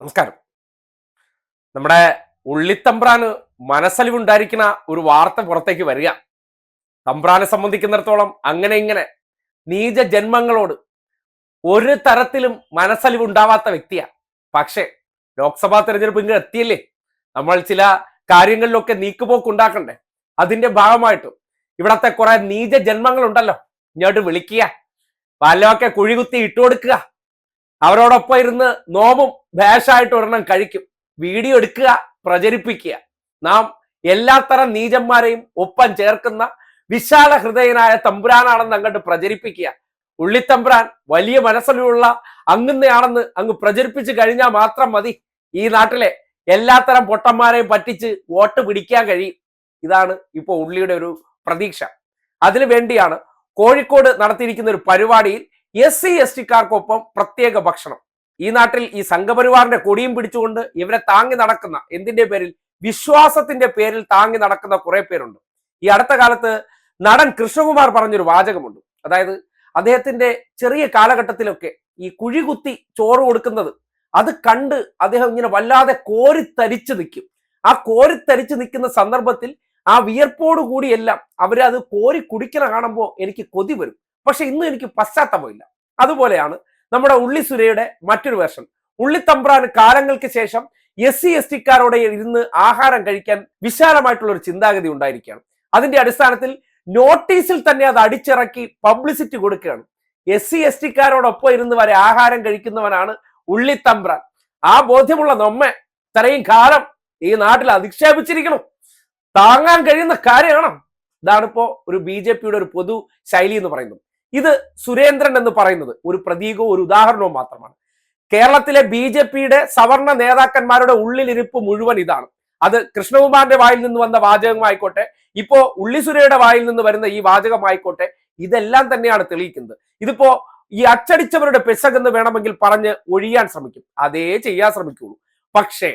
നമസ്കാരം. നമ്മുടെ ഉള്ളിത്തമ്പ്രാന് മനസ്സലിവുണ്ടായിരിക്കുന്ന ഒരു വാർത്ത പുറത്തേക്ക് വരിക. തമ്പ്രാനെ സംബന്ധിക്കുന്നിടത്തോളം അങ്ങനെ ഇങ്ങനെ നീച ജന്മങ്ങളോട് ഒരു തരത്തിലും മനസ്സലിവുണ്ടാവാത്ത വ്യക്തിയാണ് പക്ഷേ ലോക്സഭാ തെരഞ്ഞെടുപ്പ് ഇങ്ങനെ എത്തിയില്ലേ? നമ്മൾ ചില കാര്യങ്ങളിലൊക്കെ നീക്കുപോക്ക് ഉണ്ടാക്കണ്ടേ അതിന്റെ ഭാഗമായിട്ടും ഇവിടത്തെ കുറെ നീച ജന്മങ്ങളുണ്ടല്ലോ ഇങ്ങോട്ട് വിളിക്കുക. പാലൊക്കെ കുഴികുത്തി ഇട്ടുകൊടുക്കുക. അവരോടൊപ്പം ഇരുന്ന് നോമും ഭേഷായിട്ട് ഒരെണ്ണം കഴിക്കും. വീഡിയോ എടുക്കുക പ്രചരിപ്പിക്കുക. നാം എല്ലാത്തരം നീചന്മാരെയും ഒപ്പം ചേർക്കുന്ന വിശാല ഹൃദയനായ തമ്പുരാനാണെന്ന് അങ്ങോട്ട് പ്രചരിപ്പിക്കുക. ഉള്ളിത്തമ്പുരാൻ വലിയ മനസ്സിലുള്ള അങ്ങുന്നയാണെന്ന് അങ്ങ് പ്രചരിപ്പിച്ചു കഴിഞ്ഞാൽ മാത്രം മതി. ഈ നാട്ടിലെ എല്ലാത്തരം പൊട്ടന്മാരെയും പറ്റിച്ച് വോട്ട് പിടിക്കാൻ കഴിയും. ഇതാണ് ഇപ്പോൾ ഉള്ളിയുടെ ഒരു പ്രതീക്ഷ. അതിനു വേണ്ടിയാണ് കോഴിക്കോട് നടത്തിയിരിക്കുന്ന ഒരു പരിപാടിയിൽ എസ് സി എസ് ടിക്കാർക്കൊപ്പം പ്രത്യേക ഭക്ഷണം. ഈ നാട്ടിൽ ഈ സംഘപരിവാറിന്റെ കൊടിയും പിടിച്ചുകൊണ്ട് ഇവരെ താങ്ങി നടക്കുന്ന എന്തിന്റെ പേരിൽ? വിശ്വാസത്തിന്റെ പേരിൽ താങ്ങി നടക്കുന്ന കുറെ പേരുണ്ട്. ഈ അടുത്ത കാലത്ത് നടൻ കൃഷ്ണകുമാർ പറഞ്ഞൊരു വാചകമുണ്ട്. അതായത് അദ്ദേഹത്തിന്റെ ചെറിയ കാലഘട്ടത്തിലൊക്കെ ഈ കുഴികുത്തി ചോറ് കൊടുക്കുന്നത് അത് കണ്ട് അദ്ദേഹം ഇങ്ങനെ വല്ലാതെ കോരിത്തരിച്ചു നിൽക്കും. ആ കോരിത്തരിച്ചു നിൽക്കുന്ന സന്ദർഭത്തിൽ ആ വിയർപ്പോടുകൂടിയെല്ലാം അവരത് കോരി കുടിക്കണ കാണുമ്പോൾ എനിക്ക് കൊതി വരും. പക്ഷെ ഇന്ന് എനിക്ക് പശ്ചാത്തലമില്ല അതുപോലെയാണ് നമ്മുടെ ഉള്ളി സുരയുടെ മറ്റൊരു വേർഷൻ ഉള്ളിത്തമ്പ്രാൻ കാലങ്ങൾക്ക് ശേഷം എസ് സി എസ് ടിക്കാരോട് ഇരുന്ന് ആഹാരം കഴിക്കാൻ വിശാലമായിട്ടുള്ള ഒരു ചിന്താഗതി ഉണ്ടായിരിക്കുകയാണ്. അതിന്റെ അടിസ്ഥാനത്തിൽ നോട്ടീസിൽ തന്നെ അത് അടിച്ചിറക്കി പബ്ലിസിറ്റി കൊടുക്കുകയാണ്. എസ് സി എസ് ടിക്കാരോടൊപ്പം ഇരുന്ന് വരെ ആഹാരം കഴിക്കുന്നവനാണ് ഉള്ളിത്തമ്പ്രാൻ ആ ബോധ്യമുള്ള നമ്മെ ഇത്രയും കാലം ഈ നാട്ടിൽ അധിക്ഷേപിച്ചിരിക്കണം. താങ്ങാൻ കഴിയുന്ന കാര്യമാണ്. ഇതാണിപ്പോ ഒരു ബി ജെ പിയുടെ ഒരു പൊതു ശൈലി എന്ന് പറയുന്നത്. ഇത് സുരേന്ദ്രൻ എന്ന് പറയുന്നത് ഒരു പ്രതീകവും ഒരു ഉദാഹരണവും മാത്രമാണ്. കേരളത്തിലെ ബി ജെ പിയുടെ സവർണ നേതാക്കന്മാരുടെ ഉള്ളിലിരിപ്പ് മുഴുവൻ ഇതാണ്. അത് കൃഷ്ണകുമാറിന്റെ വായിൽ നിന്ന് വന്ന വാചകമായിക്കോട്ടെ ഇപ്പോ ഉള്ളിസുരയുടെ വായിൽ നിന്ന് വരുന്ന ഈ വാചകമായിക്കോട്ടെ ഇതെല്ലാം തന്നെയാണ് തെളിയിക്കുന്നത്. ഇതിപ്പോ ഈ അച്ചടിച്ചവരുടെ പെശകെന്ന് വേണമെങ്കിൽ പറഞ്ഞ് ഒഴിയാൻ ശ്രമിക്കും. അതേ ചെയ്യാൻ ശ്രമിക്കുള്ളൂ. പക്ഷേ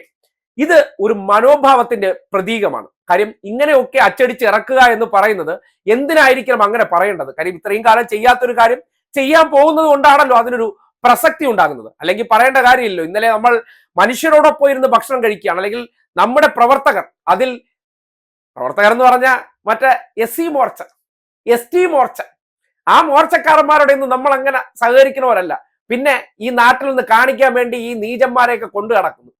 ഇത് ഒരു മനോഭാവത്തിന്റെ പ്രതീകമാണ്. കാര്യം ഇങ്ങനെയൊക്കെ അച്ചടിച്ച് ഇറക്കുക എന്ന് പറയുന്നത് എന്തിനായിരിക്കണം അങ്ങനെ പറയേണ്ടത്? കാര്യം ഇത്രയും കാലം ചെയ്യാത്തൊരു കാര്യം ചെയ്യാൻ പോകുന്നത് കൊണ്ടാണല്ലോ അതിനൊരു പ്രസക്തി ഉണ്ടാകുന്നത്. അല്ലെങ്കിൽ പറയേണ്ട കാര്യമില്ലല്ലോ. ഇന്നലെ നമ്മൾ മനുഷ്യരോടൊപ്പം ഇരുന്ന് ഭക്ഷണം കഴിക്കുകയാണ്. അല്ലെങ്കിൽ നമ്മുടെ പ്രവർത്തകർ അതിൽ പ്രവർത്തകർ എന്ന് പറഞ്ഞാൽ മറ്റേ S C Morcha S T Morcha. ആ മോർച്ചക്കാരന്മാരോട് ഇന്ന് നമ്മൾ അങ്ങനെ സഹകരിക്കുന്നവരല്ല. പിന്നെ ഈ നാട്ടിൽ നിന്ന് കാണിക്കാൻ വേണ്ടി ഈ നീചന്മാരെയൊക്കെ കൊണ്ടു നടക്കുന്നു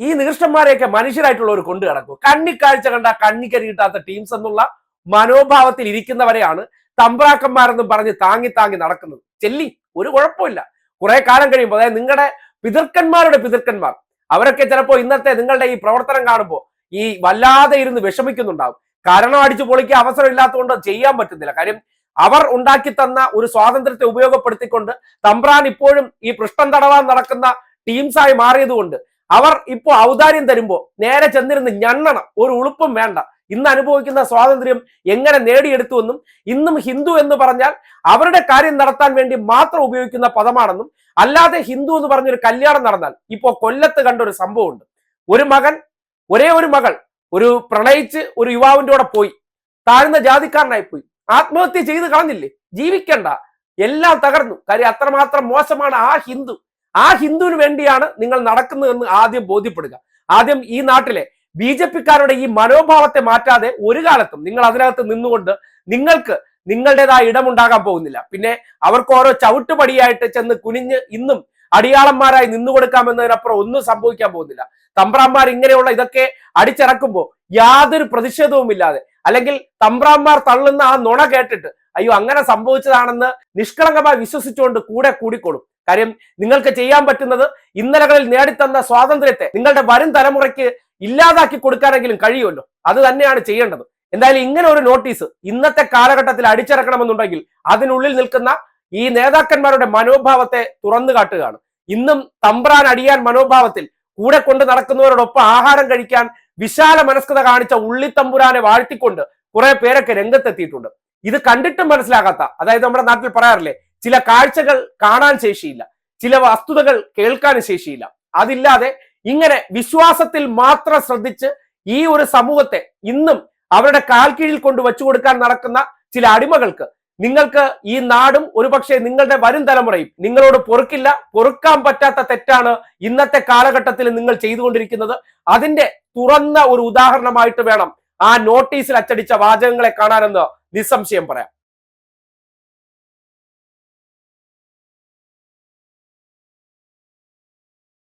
ഈ നികൃഷ്ടന്മാരെയൊക്കെ മനുഷ്യരായിട്ടുള്ളവർ കൊണ്ടു കിടക്കും കണ്ണിക്കാഴ്ച കണ്ട കണ്ണിക്കരി കിട്ടാത്ത ടീംസ് എന്നുള്ള മനോഭാവത്തിൽ ഇരിക്കുന്നവരെയാണ് തമ്പ്രാക്കന്മാരെന്നും പറഞ്ഞ് താങ്ങി താങ്ങി നടക്കുന്നത്. ചെല്ലി ഒരു കുഴപ്പമില്ല. കുറെ കാലം കഴിയുമ്പോൾ അതായത് നിങ്ങളുടെ പിതൃക്കന്മാരുടെ പിതൃക്കന്മാർ അവരൊക്കെ ചിലപ്പോൾ ഇന്നത്തെ നിങ്ങളുടെ ഈ പ്രവർത്തനം കാണുമ്പോൾ ഈ വല്ലാതെ ഇരുന്ന് വിഷമിക്കുന്നുണ്ടാവും. കാരണം അടിച്ചു പൊളിക്കാൻ അവസരം ഇല്ലാത്തതുകൊണ്ട് ചെയ്യാൻ പറ്റുന്നില്ല. കാര്യം അവർ ഉണ്ടാക്കി തന്ന ഒരു സ്വാതന്ത്ര്യത്തെ ഉപയോഗപ്പെടുത്തിക്കൊണ്ട് തമ്പ്രാൻ ഇപ്പോഴും ഈ പൃഷ്ഠം തടവാൻ നടക്കുന്ന ടീംസായി മാറിയതുകൊണ്ട് അവർ ഇപ്പോൾ ഔദാര്യം തരുമ്പോൾ നേരെ ചെന്നിരുന്ന് ഞണ്ണണം. ഒരു ഉളുപ്പും വേണ്ട. ഇന്ന് അനുഭവിക്കുന്ന സ്വാതന്ത്ര്യം എങ്ങനെ നേടിയെടുത്തുവെന്നും ഇന്നും ഹിന്ദു എന്ന് പറഞ്ഞാൽ അവരുടെ കാര്യം നടത്താൻ വേണ്ടി മാത്രം ഉപയോഗിക്കുന്ന പദമാണെന്നും അല്ലാതെ ഹിന്ദു എന്ന് പറഞ്ഞൊരു കല്യാണം നടന്നാൽ ഇപ്പോൾ കൊല്ലത്ത് കണ്ട ഒരു സംഭവമുണ്ട്. ഒരു മകൻ ഒരേ ഒരു മകൾ ഒരു പ്രണയിച്ച് ഒരു യുവാവിന്റെ കൂടെ പോയി. താഴ്ന്ന ജാതിക്കാരനായി പോയി ആത്മഹത്യ ചെയ്ത് കളഞ്ഞില്ലേ? ജീവിക്കണ്ട. എല്ലാം തകർന്നു. കാര്യം അത്രമാത്രം മോശമാണ് ആ ഹിന്ദു. ആ ഹിന്ദുവിന് വേണ്ടിയാണ് നിങ്ങൾ നടക്കുന്നതെന്ന് ആദ്യം ബോധ്യപ്പെടുക. ആദ്യം ഈ നാട്ടിലെ ബി ജെ പിക്കാരുടെ ഈ മനോഭാവത്തെ മാറ്റാതെ ഒരു കാലത്തും നിങ്ങൾ അതിനകത്ത് നിന്നുകൊണ്ട് നിങ്ങൾക്ക് നിങ്ങളുടേതായ ഇടമുണ്ടാകാൻ പോകുന്നില്ല. പിന്നെ അവർക്ക് ഓരോ ചവിട്ടുപടിയായിട്ട് ചെന്ന് കുനിഞ്ഞ് ഇന്നും അടിയാളന്മാരായി നിന്നു കൊടുക്കാമെന്നതിനപ്പുറം ഒന്നും സംഭവിക്കാൻ പോകുന്നില്ല. തമ്പ്രാന്മാർ ഇങ്ങനെയുള്ള ഇതൊക്കെ അടിച്ചിറക്കുമ്പോൾ യാതൊരു പ്രതിഷേധവും ഇല്ലാതെ അല്ലെങ്കിൽ തമ്പ്രാന്മാർ തള്ളുന്ന ആ നുണ കേട്ടിട്ട് അയ്യോ അങ്ങനെ സംഭവിച്ചതാണെന്ന് നിഷ്കളങ്കമായി വിശ്വസിച്ചുകൊണ്ട് കൂടെ കൂടിക്കൊള്ളും കാര്യം നിങ്ങൾക്ക് ചെയ്യാൻ പറ്റുന്നത് ഇന്നലകളിൽ നേടിത്തന്ന സ്വാതന്ത്ര്യത്തെ നിങ്ങളുടെ വരും തലമുറയ്ക്ക് ഇല്ലാതാക്കി കൊടുക്കാനെങ്കിലും കഴിയുമല്ലോ. അത് തന്നെയാണ് ചെയ്യേണ്ടത്. എന്തായാലും ഇങ്ങനെ ഒരു നോട്ടീസ് ഇന്നത്തെ കാലഘട്ടത്തിൽ അടിച്ചിറക്കണമെന്നുണ്ടെങ്കിൽ അതിനുള്ളിൽ നിൽക്കുന്ന ഈ നേതാക്കന്മാരുടെ മനോഭാവത്തെ തുറന്നു കാട്ടുകയാണ്. ഇന്നും തമ്പ്രാൻ അടിയാൻ മനോഭാവത്തിൽ കൂടെ കൊണ്ട് നടക്കുന്നവരോടൊപ്പം ആഹാരം കഴിക്കാൻ വിശാല മനസ്കത കാണിച്ച ഉള്ളിത്തമ്പുരാനെ വാഴ്ത്തിക്കൊണ്ട് കുറെ പേരൊക്കെ രംഗത്തെത്തിയിട്ടുണ്ട്. ഇത് കണ്ടിട്ടും മനസ്സിലാകാത്ത അതായത് നമ്മുടെ നാട്ടിൽ പറയാറില്ലേ ചില കാഴ്ചകൾ കാണാൻ ശേഷിയില്ല ചില വസ്തുതകൾ കേൾക്കാൻ ശേഷിയില്ല. അതില്ലാതെ ഇങ്ങനെ വിശ്വാസത്തിൽ മാത്രം ശ്രദ്ധിച്ച് ഈ ഒരു സമൂഹത്തെ ഇന്നും അവരുടെ കാൽ കീഴിൽ കൊണ്ട് വെച്ചു കൊടുക്കാൻ നടക്കുന്ന ചില അടിമകൾക്ക് നിങ്ങൾക്ക് ഈ നാടും ഒരുപക്ഷെ നിങ്ങളുടെ വരും തലമുറയും നിങ്ങളോട് പൊറുക്കില്ല പൊറുക്കാൻ പറ്റാത്ത തെറ്റാണ് ഇന്നത്തെ കാലഘട്ടത്തിൽ നിങ്ങൾ ചെയ്തുകൊണ്ടിരിക്കുന്നത്. അതിന്റെ തുറന്ന ഒരു ഉദാഹരണമായിട്ട് വേണം ആ നോട്ടീസിൽ അച്ചടിച്ച വാചകങ്ങളെ കാണാനെന്ന് നിസ്സംശയം പറയാം.